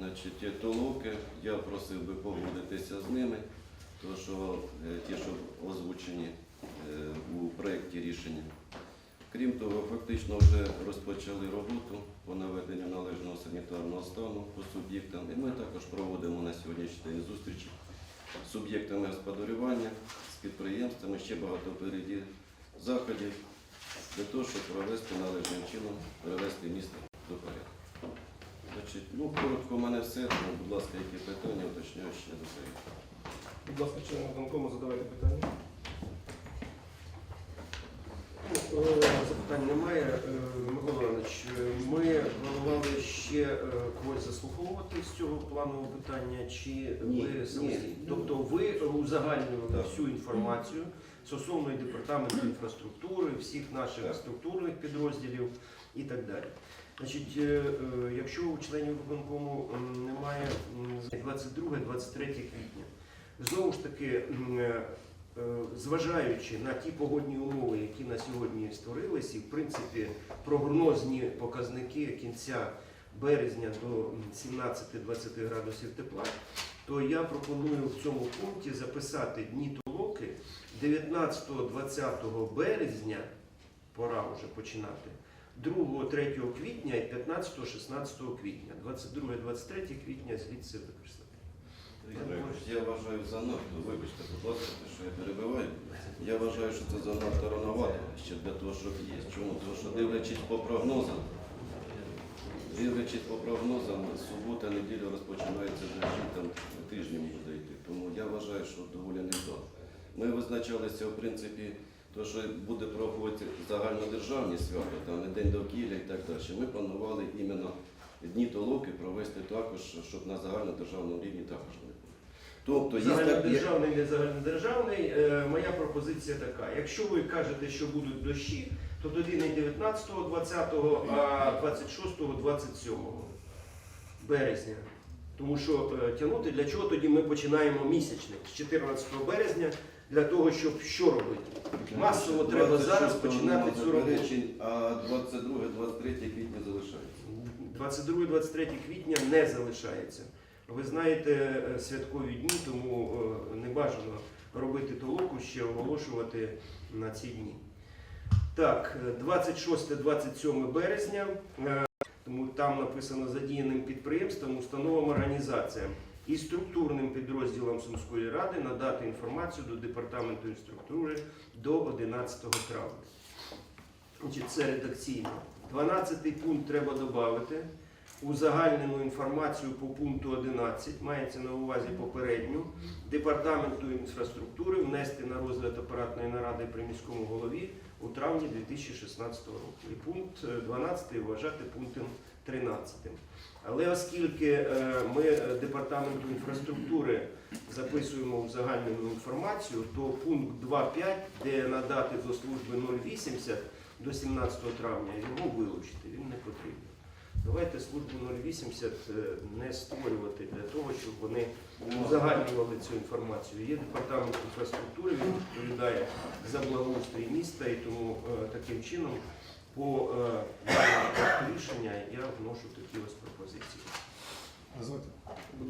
Значить, толоки, я просив би погодитися з ними, тому що е, ті, що озвучені е, у проєкті рішення. Крім того, фактично вже розпочали роботу по наведенню належного санітарного стану по суб'єктам. І ми також проводимо на сьогоднішній день зустрічі з суб'єктами господарювання, з підприємствами, ще багато впереді заходів для того, щоб провести належним чином, привести місто до порядку. Значить, ну, коротко, у мене все. Тому, будь ласка, які питання, уточняю ще до себе. Будь ласка, члени виконкому задавайте питання. Ну, е, Запитань немає. Е, Микола Іванович, ми планували ще е, когось заслуховувати з цього планового питання, чи Ні, ви ні. Тобто ви узагальнювали Так. всю інформацію стосовно і департаменту інфраструктури, всіх наших Так. структурних підрозділів і так далі. Значить, е, е, якщо у членів виконкому немає 22-23 квітня, знову ж таки, е, зважаючи на ті погодні умови, які на сьогодні створилися, і в принципі прогнозні показники кінця березня до 17-20 градусів тепла, то я пропоную в цьому пункті записати дні толоки 19-20 березня, пора вже починати, 2-3 квітня і 15-16 квітня. 22-23 квітня звідси використати. Я вважаю занадто, вибачте, будь ласка, що я перебиваю. Я вважаю, що це занадто рановато ще для того, щоб є. Чому? Тому що дивлячись по прогнозам, дивлячись по прогнозам, субота, неділя розпочинається там тижнем буде йти. Тому я вважаю, що доволі невдало. Ми визначалися, в принципі, то, що буде проходити загальнодержавні свята, там і День довкілля і так далі. Ми планували іменно дні толоки провести також, щоб на загальнодержавному рівні також не було. Тобто є Загальнодержавний, не загальнодержавний. Е, Моя пропозиція така. Якщо ви кажете, що будуть дощі, то тоді не 19-го, 20-го, а 26-го, 27-го березня. Тому що е, тягнути для чого тоді ми починаємо місячник з 14 березня для того, щоб що робити? Масово треба зараз починати цю роботу. А 22-23 квітня залишається. 22-23 квітня не залишається. Ви знаєте е, святкові дні, тому е, не бажано робити толоку, ще оголошувати на ці дні. Так, е, 26-27 березня, е, тому там написано задіяним підприємствам, установам, організаціям і структурним підрозділам Сумської ради надати інформацію до департаменту інструктури до 11 травня. Це редакційно. 12 пункт треба додати. Узагальнену інформацію по пункту 11, мається на увазі попередню, департаменту інфраструктури внести на розгляд апаратної наради при міському голові у травні 2016 року. І пункт е, 12 вважати пунктом 13. Але оскільки е, ми департаменту інфраструктури записуємо узагальнену інформацію, то пункт 2.5, де надати до служби 080 до 17 травня, його вилучити, він не потрібен. Давайте службу 080 е, не створювати для того, щоб вони узагальнювали цю інформацію. Є департамент інфраструктури, він відповідає за благоустрій міста, і тому е, таким чином по е, рішення я вношу такі ось пропозиції.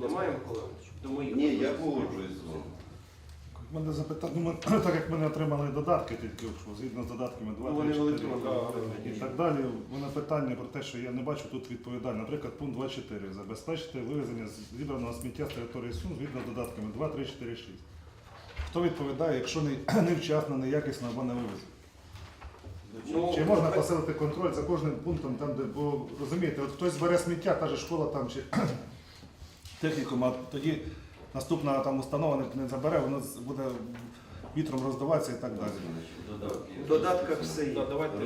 Немає Микола Іванович? До моїх Ні, я погоджуюсь з вами. У мене запитання, ну, ми- так як ми не отримали додатки, тільки що згідно з додатками 2, Ну, 3, 4 електронному і так далі. Мене питання про те, що я не бачу тут відповідально. Наприклад, пункт 24. Забезпечити вивезення зібраного сміття з території Сум згідно з додатками 2, 3, 4, 6. Хто відповідає, якщо не, невчасно, неякісно або не вивезено? Ну, Чи можна посилити контроль за кожним пунктом, там, де, бо розумієте, от хтось збере сміття, та же школа там чи технікум, а тоді наступна там установа не, не забере, воно з- буде вітром роздаватися і так далі. В додатках все є. Давайте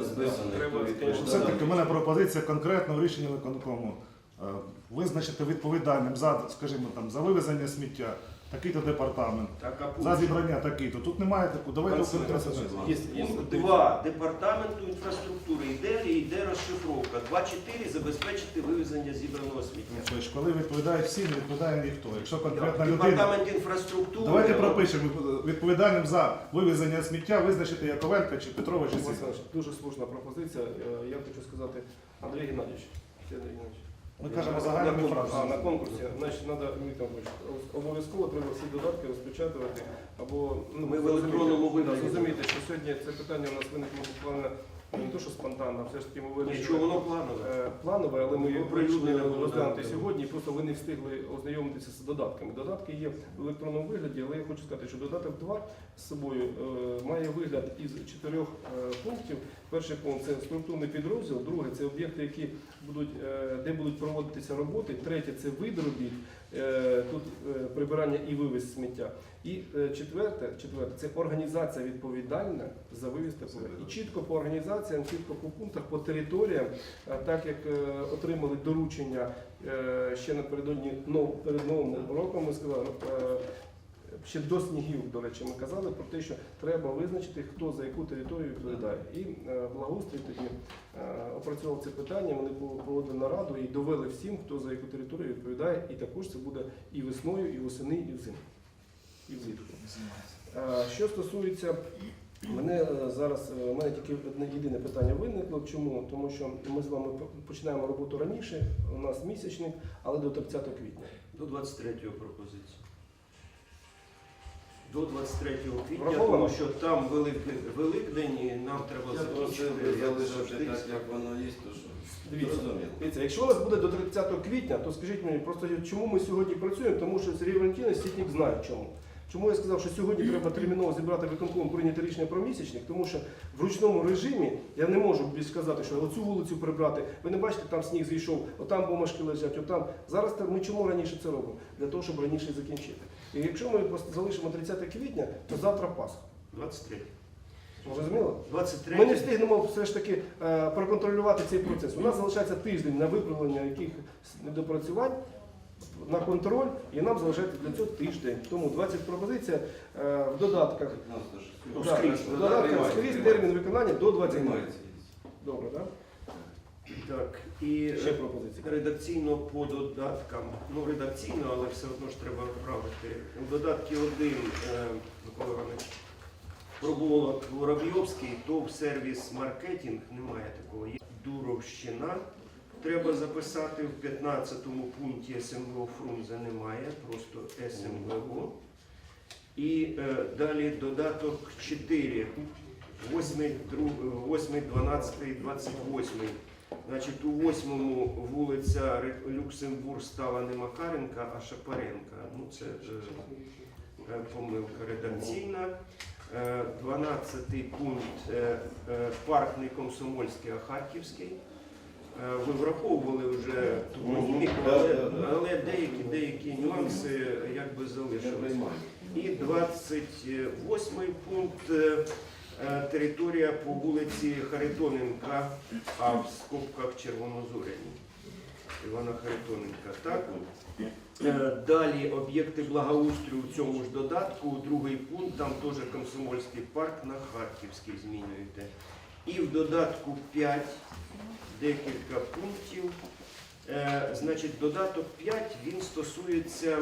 треба хто Все-таки в мене пропозиція конкретно в рішенні виконкому е, визначити відповідальним за, скажімо, там, за вивезення сміття, такий-то департамент, Так, а за зібрання такий-то. Тут немає такого. Давайте Концепт. Є, є. Пункт 2 департаменту інфраструктури йде і йде розшифровка. 2.4 забезпечити вивезення зібраного сміття. Тобто, коли відповідають всі, не відповідає ніхто. Якщо конкретна людина. Департамент інфраструктури. Давайте пропишемо відповідальним за вивезення сміття визначити Яковенка чи Петрова чи Сіса. Дуже слушна пропозиція. Е, Я хочу сказати, Андрій Геннадійович, Андрій Геннадійович, Ми кажемо загальну фразу. А, на конкурсі, значить, треба обов'язково треба всі додатки розпечатувати або ну, Ми в електронному вигляді. Зрозуміти, що сьогодні це питання у нас виникло буквально не то, що спонтанно, а все ж таки ми вирішили. воно планове. Е, Планове, але ми Ну, його прийшли розглянути сьогодні. Просто ви не встигли ознайомитися з додатками. Додатки є в електронному вигляді, але я хочу сказати, що додаток 2 з собою е, має вигляд із чотирьох е, пунктів. Перший пункт це структурний підрозділ, другий це об'єкти, які будуть, де будуть проводитися роботи. Третє це вид робіт, е, тут е, прибирання і вивіз сміття. І е, четверте, четверте це організація відповідальна за вивіз та поверх. І чітко по організаціям, чітко по пунктах, по територіям, е, так як е, отримали доручення е, ще напередодні перед новим роком, ми сказали. Ще до снігів, до речі, ми казали про те, що треба визначити, хто за яку територію відповідає. І е, благоустрій тоді е, опрацював це питання. Вони проводили нараду і довели всім, хто за яку територію відповідає. І також це буде і весною, і восени, і взимку. І влітку. Е, Що стосується мене зараз, у мене тільки одне єдине питання виникло. Чому? Тому що ми з вами починаємо роботу раніше, у нас місячник, але до 30 квітня. До 23-го пропозиції. До 23 квітня, Враховано? тому що там велик, Великдень і нам треба Я закінчити. як залишити так, як воно є, то що Дивіться, якщо у нас буде до 30 квітня, то скажіть мені просто чому ми сьогодні працюємо, тому що Сергій Валентинович Сітник знає чому. Чому я сказав, що сьогодні треба терміново зібрати виконком прийняти рішення про місячник, тому що в ручному режимі я не можу більш сказати, що оцю вулицю прибрати. Ви не бачите, там сніг зійшов, отам бумажки лежать, отам. Зараз ми чому раніше це робимо? Для того, щоб раніше закінчити. І якщо ми залишимо 30 квітня, то завтра Пасха. 23. Зрозуміло? 23. Ми не встигнемо все ж таки е, проконтролювати цей процес. У нас залишається тиждень на виправлення якихось недопрацювань, на контроль, і нам залишається для цього тиждень. Тому 20 пропозиція е, в додатках. 15 ж. Ну, Да, скрізь, в додатках скрізь термін виконання до 20 Добре, так? Так, і Ще пропозиції. редакційно по додаткам. Ну, редакційно, але все одно ж треба вправити. У додатки 1, е, Микола Іванович, пробулок Воробйовський, ТОВ сервіс маркетинг, немає такого. Є Дуровщина. Треба записати в 15 пункті СМВО Фрунзе немає, просто СМВО. І е, далі додаток 4, 8, 8 12, 28. Значить, у восьмому вулиця Люксембург стала не Макаренка, а Шапаренка. Ну, це е, е, помилка редакційна. Е, 12 пункт е, е, парк не комсомольський, а Харківський. Е, Ви враховували вже топоніміку, Да, але, да, да. але деякі, деякі нюанси якби Я залишилися. І 28 пункт е, е, територія по вулиці Харитоненка, а в скобках Червонозоряні. Івана Харитоненка. Так? Е, Далі об'єкти благоустрою в цьому ж додатку, другий пункт, там теж Комсомольський парк на Харківський змінюєте. І в додатку 5 декілька пунктів. Е, Значить, додаток 5 він стосується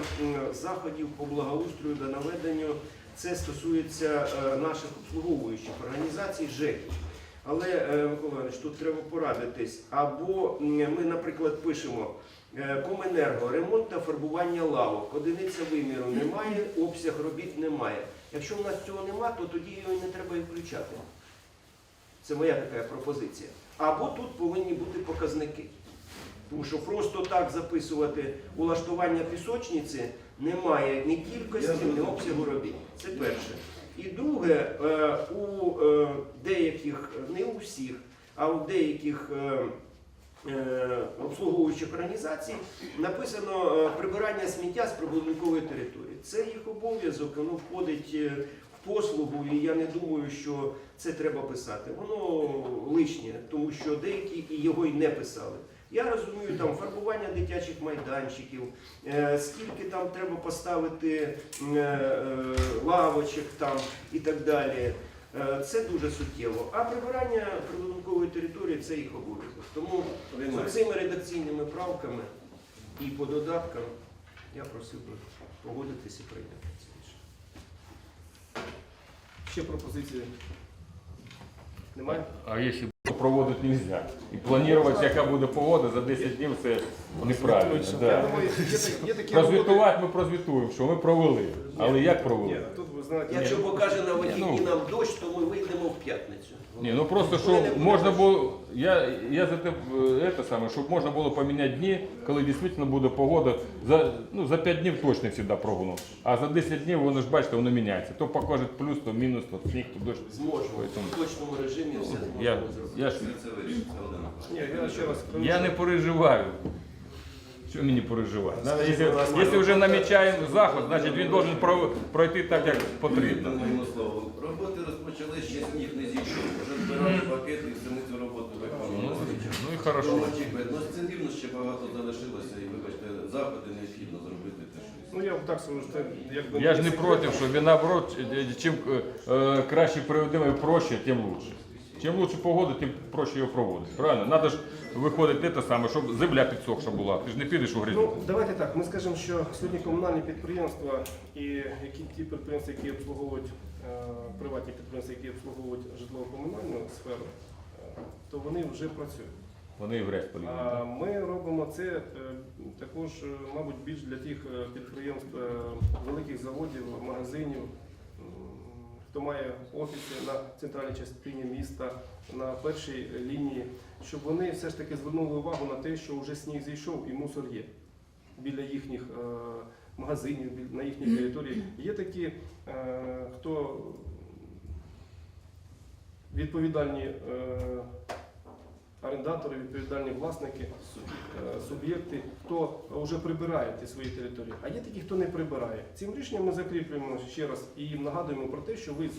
заходів по благоустрою та наведенню. Це стосується е, наших обслуговуючих організацій ЖЕКів. Але, е, Микола Іванович, тут треба порадитись. Або ми, наприклад, пишемо е, Коменерго, ремонт та фарбування лавок. Одиниця виміру немає, обсяг робіт немає. Якщо в нас цього немає, то тоді його не треба і включати. Це моя така пропозиція. Або тут повинні бути показники. Тому що просто так записувати улаштування пісочниці немає ні кількості, ні обсягу робіт. Це перше. І друге, е, у е, деяких, не у всіх, а у деяких е, обслуговуючих організацій написано прибирання сміття з прибудинкової території. Це їх обов'язок, воно входить в послугу, і я не думаю, що це треба писати. Воно лишнє, тому що деякі і його й не писали. Я розумію, там фарбування дитячих майданчиків, е, скільки там треба поставити е, е, лавочок там і так далі. Це дуже суттєво. А прибирання прибудинкової території це їх обов'язок. Тому з цими редакційними правками і по додаткам я просив би погодитися і прийняти це рішення. Ще пропозиції немає? А если проводити не можна. І планувати, яка буде погода за 10 днів, це неправильно. Я Да. думаю, є, є. Прозвітувати ми прозвітуємо, що ми провели. Але як Ні, провели? тут ви знаєте, Якщо покаже на вихідні ну. нам дощ, то ми вийдемо в п'ятницю. Ні, ну просто що можна було. Я, я за те, це саме, щоб можна було поміняти дні, коли дійсно буде погода. За, ну, за 5 днів точно завжди прогону. А за 10 днів воно ж бачите, воно міняється. То покаже плюс, то мінус, то сніг, то дощ. Зможемо Поэтому- в точному режимі все Я, зможемо зробити. я, ж, я ще раз я не переживаю. Що мені переживати? Якщо, вже намічаємо заход, значить він має пройти так, як потрібно. Роботи розпочали, ще сніг не зійшов. Вже збирали пакети і все ми цю роботу Ну, виконували. ну і хорошо. Ну, це дивно, ще багато залишилося, і вибачте, заходи необхідно зробити те, що Ну я вам так скажу, що це якби Я ж не проти, що він наоборот, е, чим е, е, краще проведемо і проще, тим лучше. Чим лучше погода, тим проще його проводити. Правильно? Надо ж виходити те саме, щоб земля підсохша була. Ти ж не підеш у Ну, давайте так. Ми скажемо, що сьогодні комунальні підприємства і які ті підприємства, які обслуговують е, приватні підприємства, які обслуговують житлово-комунальну сферу, е, то вони вже працюють. Вони і в полізуть. А ми робимо це е, також, е, мабуть, більш для тих е, підприємств, великих заводів, магазинів, хто має офіси на центральній частині міста, на першій лінії, щоб вони все ж таки звернули увагу на те, що вже сніг зійшов і мусор є біля їхніх магазинів, на їхній території. Є такі, хто відповідальні орендатори, відповідальні власники, е, суб'єкти, хто вже прибирає ті свої території. А є такі, хто не прибирає. Цим рішенням ми закріплюємо ще раз і їм нагадуємо про те, що ви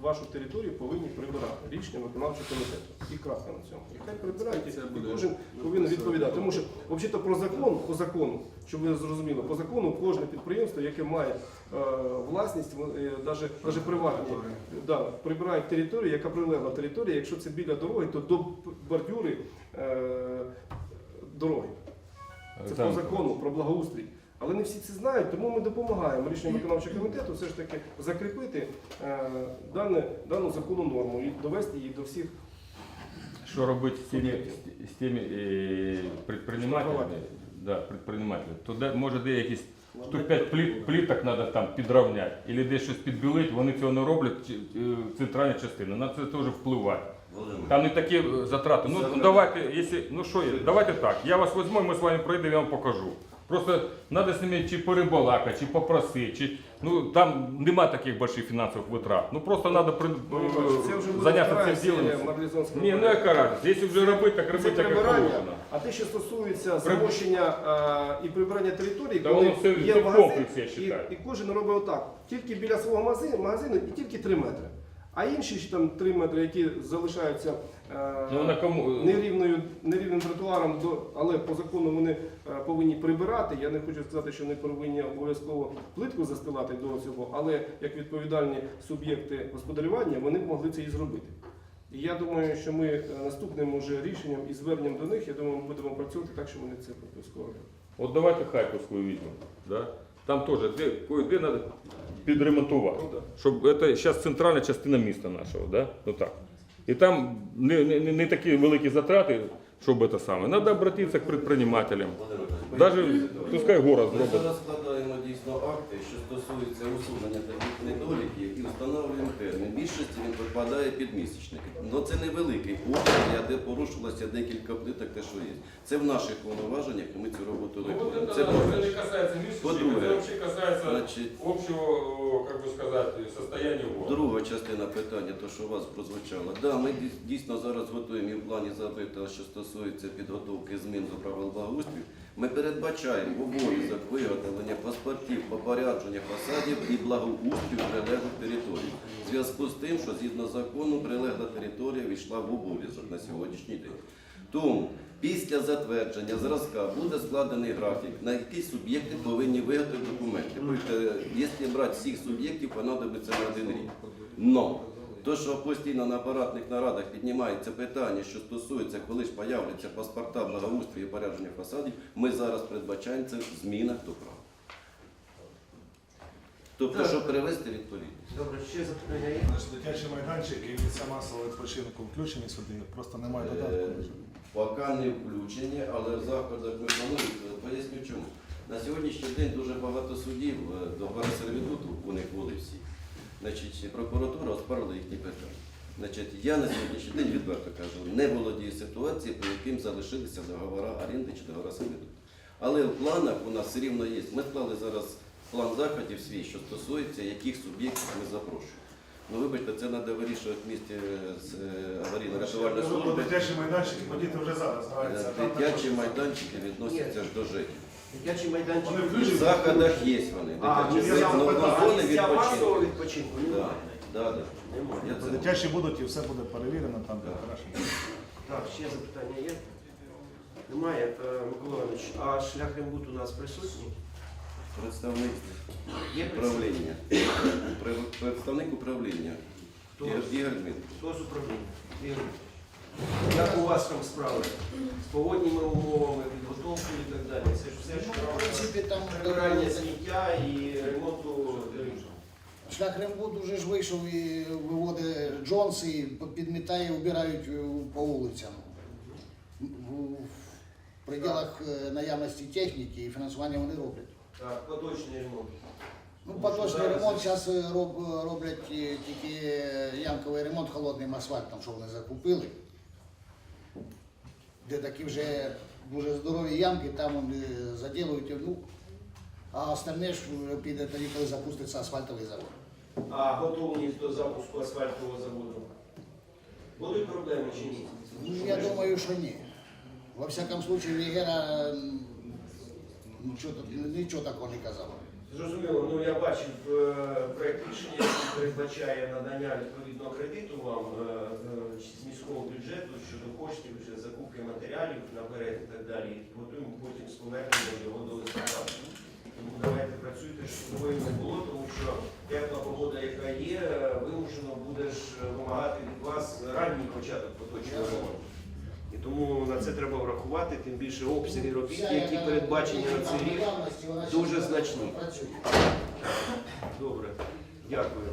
вашу територію повинні прибирати рішенням виконавчого комітету. І крапка на цьому. І хай прибирають, і кожен повинен відповідати. Тому що, взагалі, про закон, по закону, щоб ви зрозуміли, по закону кожне підприємство, яке має власність, навіть приватні, да, прибирають територію, яка прилегла територія, якщо це біля дороги, то до бордюри е, дороги. Це Там- по закону про благоустрій. Але не всі це знають, тому ми допомагаємо рішенням виконавчого комітету все ж таки закріпити е, дане, дану законну норму і довести її до всіх. Що робити з тими, з тими е, предпринимателями, да, предпринимателями, то де, може де якісь штук 5 пліт, пліток треба там підрівняти, або десь щось підбілити, вони цього не роблять, е, центральна частина, на це теж впливає. Там не такі е, затрати. Ну, ну давайте, якщо, ну що, є, давайте так. Я вас візьму, ми з вами пройдемо, я вам покажу. Просто треба з ними чи порибалакати, чи попросити, чи ну там нема таких больших фінансових витрат. Ну просто треба при, буде зайнятися цим ділом. Ні, ну яка разниця? Якщо вже робити, так робити, як положено. а те, що стосується замощення е, і прибирання території, Та коли воно все- є в магазин, комплексі, я і, і кожен робить отак, тільки біля свого магазину, магазину і тільки 3 метри. А інші там 3 метри, які залишаються е, Ну, на кому- нерівною, нерівним тротуаром, до, але по закону вони е, повинні прибирати. Я не хочу сказати, що вони повинні обов'язково плитку застилати до цього, але як відповідальні суб'єкти господарювання вони б могли це і зробити. І я думаю, що ми е, наступним уже рішенням і зверненням до них, я думаю, ми будемо працювати так, що вони це обов'язково роблять. От давайте Харківську візьмемо. Да? Там теж дві, кое-де треба підремонтувати. Ну, да. Щоб це зараз центральна частина міста нашого, да? ну, так. І там не, не, не такі великі затрати, щоб це саме. Треба обратитися к предпринимателям. Навіть Даже пускай город Ми зробить. зараз складаємо дійсно акти, що стосуються усунення таких недоліків і встановлюємо термін. Більшості він підпадає під місячники. Ну це невеликий обсяг, де порушилося декілька плиток, те, що є. Це в наших повноваженнях, і ми цю роботу виконуємо. Це по-перше. касається По-друге, це взагалі касається общого, як би сказати, состояння города. Друга частина питання, то що у вас прозвучало. Да, ми дійсно зараз готуємо і в плані запиту, що стосується підготовки змін до правил благоустрою. Ми передбачаємо обов'язок виготовлення паспортів, попорядження фасадів і благоустрою прилеглих територій. В зв'язку з тим, що згідно закону прилегла територія війшла в обов'язок на сьогоднішній день. Тому після затвердження зразка буде складений графік, на який суб'єкти повинні виготовити документи. Тобто, якщо брати всіх суб'єктів, понадобиться на один рік. Но то, що постійно на апаратних нарадах піднімається питання, що стосується, коли ж появляться паспорта благоустрою і порядження фасадів, ми зараз передбачаємо це в змінах до права. Тобто, щоб привести відповідь. Добре, ще запитання є? Наш дитячий майданчик і місця масового відпочинку включені сюди, просто немає Е, додатку. Поки не включені, але в заходах ми плануємо. Поясню чому. На сьогоднішній день дуже багато судів е, до гори сервітуту у них були всі. Значить, прокуратура оспарила їхні питання. Значить, я на сьогоднішній день відверто кажу, не володію ситуації, по яким залишилися договори оренди чи договори сервітуту. Але в планах у нас все рівно є. Ми склали зараз план заходів свій, що стосується яких суб'єктів ми запрошуємо. Ну, вибачте, це треба вирішувати в місті з е, аварійно-рятувальної служби. Дитячі майданчики, бо діти вже зараз там Дитячі майданчики відносяться ж до ЖЕКів. Дитячі майданчики. Вони В включені? заходах є вони. А, Дитячі ну, я зони запитав, зони місця масового відпочинку. відпочинку Да, немає. да, да. Немає. Я це- Дитячі будуть і все буде перевірено там, де Так. хорошо. Так, ще запитання є? Немає. Е, Микола Іванович, а шлях рембут у нас присутній? Представник Є присутній? управління. Пре- Представник управління. Хто? Ігор Ігор Дмитрович. Хто з управління? Ігор. Як у вас там справи? З погодніми умовами, підготовкою і так далі. Це ж все ж В принципі, там прибирання сміття і ремонту доріг. шлях Рембуд уже ж вийшов і виводить Джонс і підмітає, убирають е, по вулицям. В пределах е, наявності техніки і фінансування вони роблять. Так, поточний ремонт. Ну, поточний ремонт зараз роблять е, тільки ямковий ремонт холодним асфальтом, що вони закупили. Де такі вже дуже здорові ямки, там вони заділують, ну, а остальне ж піде тоді, коли запуститься асфальтовий завод. А готовність до запуску асфальтового заводу? Будуть проблеми чи ні? Ну, я думаю, що ні. Во всякому случае, Вігера нічого, нічого такого не казав. Зрозуміло, ну я бачив е, проект рішення, який передбачає надання відповідного кредиту вам е, е, з міського бюджету щодо коштів вже закупки матеріалів наперед і так далі. І Готуємо потім з поверненням його до листопада. Тому давайте працюйте, щоб такої не було, тому що тепла погода, яка є, вимушено буде вимагати від вас ранній початок поточного ремонту. І тому на це треба врахувати, тим більше обсяги робіт, які передбачені на цей рік. дуже значні. Добре, дякую.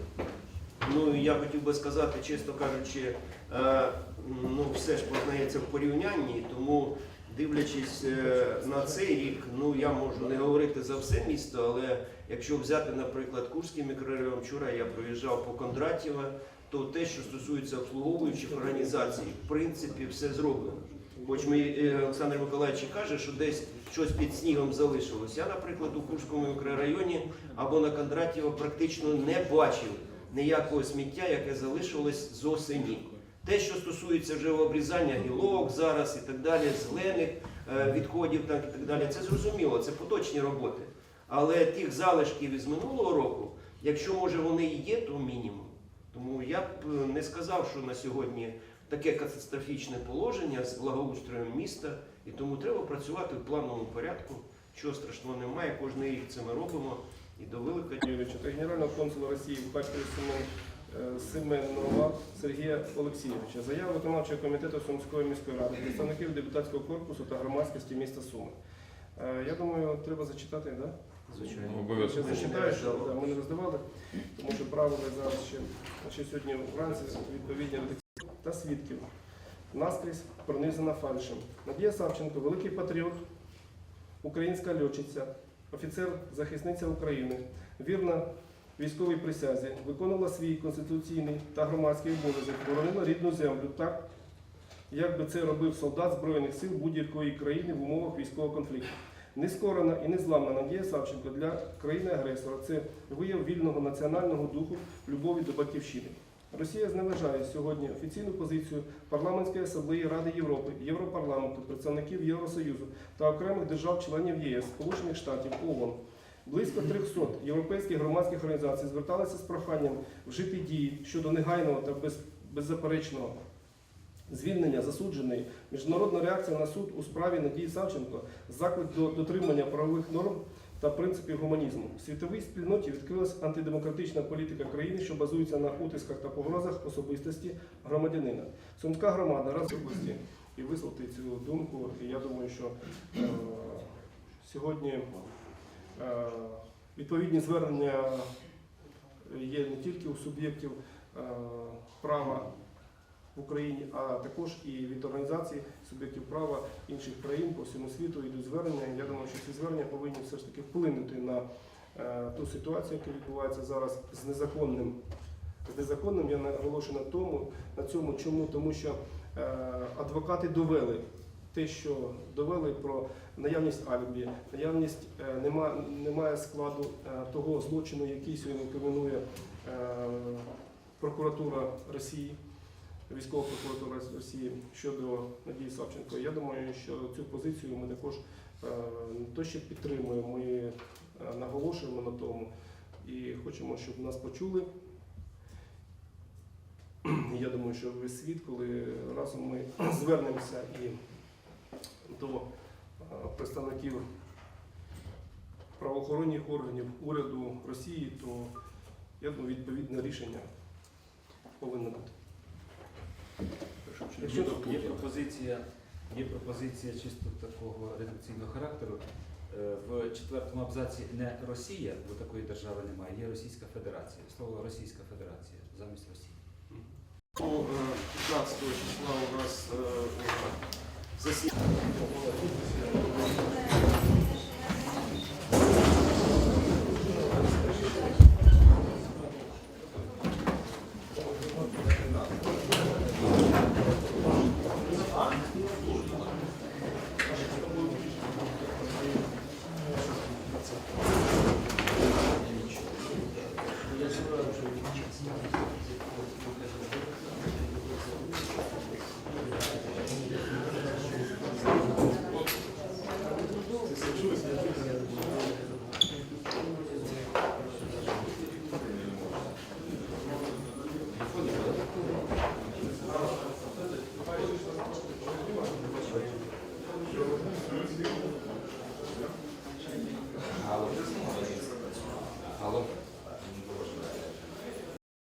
Ну я хотів би сказати, чесно кажучи, е, ну все ж познається в порівнянні, тому дивлячись е, на цей рік, ну я можу не говорити за все місто, але якщо взяти, наприклад, Курський мікрорайон, вчора я проїжджав по Кондратєва, то те, що стосується обслуговуючих організацій, в принципі, все зроблено. Хоч ми, е, Олександр Миколаївич каже, що десь щось під снігом залишилось. Я, наприклад, у Курському мікрорайоні або на Кондратєва практично не бачив ніякого сміття, яке залишилось з осені. Те, що стосується вже обрізання гілок зараз і так далі, зелених е, відходів так, і так далі, це зрозуміло, це поточні роботи. Але тих залишків із минулого року, якщо може вони і є, то мінімум. Тому я б е, не сказав, що на сьогодні таке катастрофічне положення з благоустроєм міста, і тому треба працювати в плановому порядку. Чого страшного немає, кожен рік це ми робимо і до Великодня. Юрійовича та генерального консула Росії в Харкові е, Семенова Сергія Олексійовича. Заява виконавчого комітету Сумської міської ради, представників депутатського корпусу та громадськості міста Суми. Е, Я думаю, треба зачитати, да? Звичайно. Я Обов'язково. зачитаю, що да, ми не роздавали, тому що правила зараз ще, ще сьогодні вранці відповідні редакції та свідків. Наскрізь пронизана фальшем. Надія Савченко, великий патріот, українська льотчиця, офіцер-захисниця України, вірна військовій присязі, виконувала свій конституційний та громадський обов'язок, боронила рідну землю так, як би це робив солдат Збройних сил будь-якої країни в умовах військового конфлікту. Нескорена і незламна Надія Савченко для країни-агресора це вияв вільного національного духу любові до батьківщини. Росія зневажає сьогодні офіційну позицію парламентської асамблеї Ради Європи, Європарламенту, представників Євросоюзу та окремих держав-членів ЄС, Сполучених Штатів, ООН. Близько 300 європейських громадських організацій зверталися з проханням вжити дії щодо негайного та без, беззаперечного звільнення засудженої міжнародна реакція на суд у справі Надії Савченко, заклик до дотримання правових норм та принципів гуманізму. В світовій спільноті відкрилась антидемократична політика країни, що базується на утисках та погрозах особистості громадянина. Сумська громада раз області і висловити цю думку. І я думаю, що е, сьогодні е, відповідні звернення є не тільки у суб'єктів е, права в Україні, а також і від організацій суб'єктів права інших країн по всьому світу йдуть звернення. Я думаю, що ці звернення повинні все ж таки вплинути на е, ту ситуацію, яка відбувається зараз з незаконним. З незаконним я наголошую на тому, на цьому чому, тому що е, адвокати довели те, що довели про наявність алібі, наявність е, нема, немає складу того злочину, який сьогодні кримінує е, прокуратура Росії, військова прокуратура Росії щодо Надії Савченко. Я думаю, що цю позицію ми також е, не то що підтримуємо, ми е, наголошуємо на тому і хочемо, щоб нас почули. Я думаю, що весь світ, коли разом ми звернемося і до е, представників правоохоронних органів уряду Росії, то я думаю, відповідне рішення повинно бути. Є, є пропозиція, є пропозиція чисто такого редакційного характеру. Е, В четвертому абзаці не Росія, бо такої держави немає, є Російська Федерація. Слово Російська Федерація замість Росії. До е, 15 числа у нас е, засідання.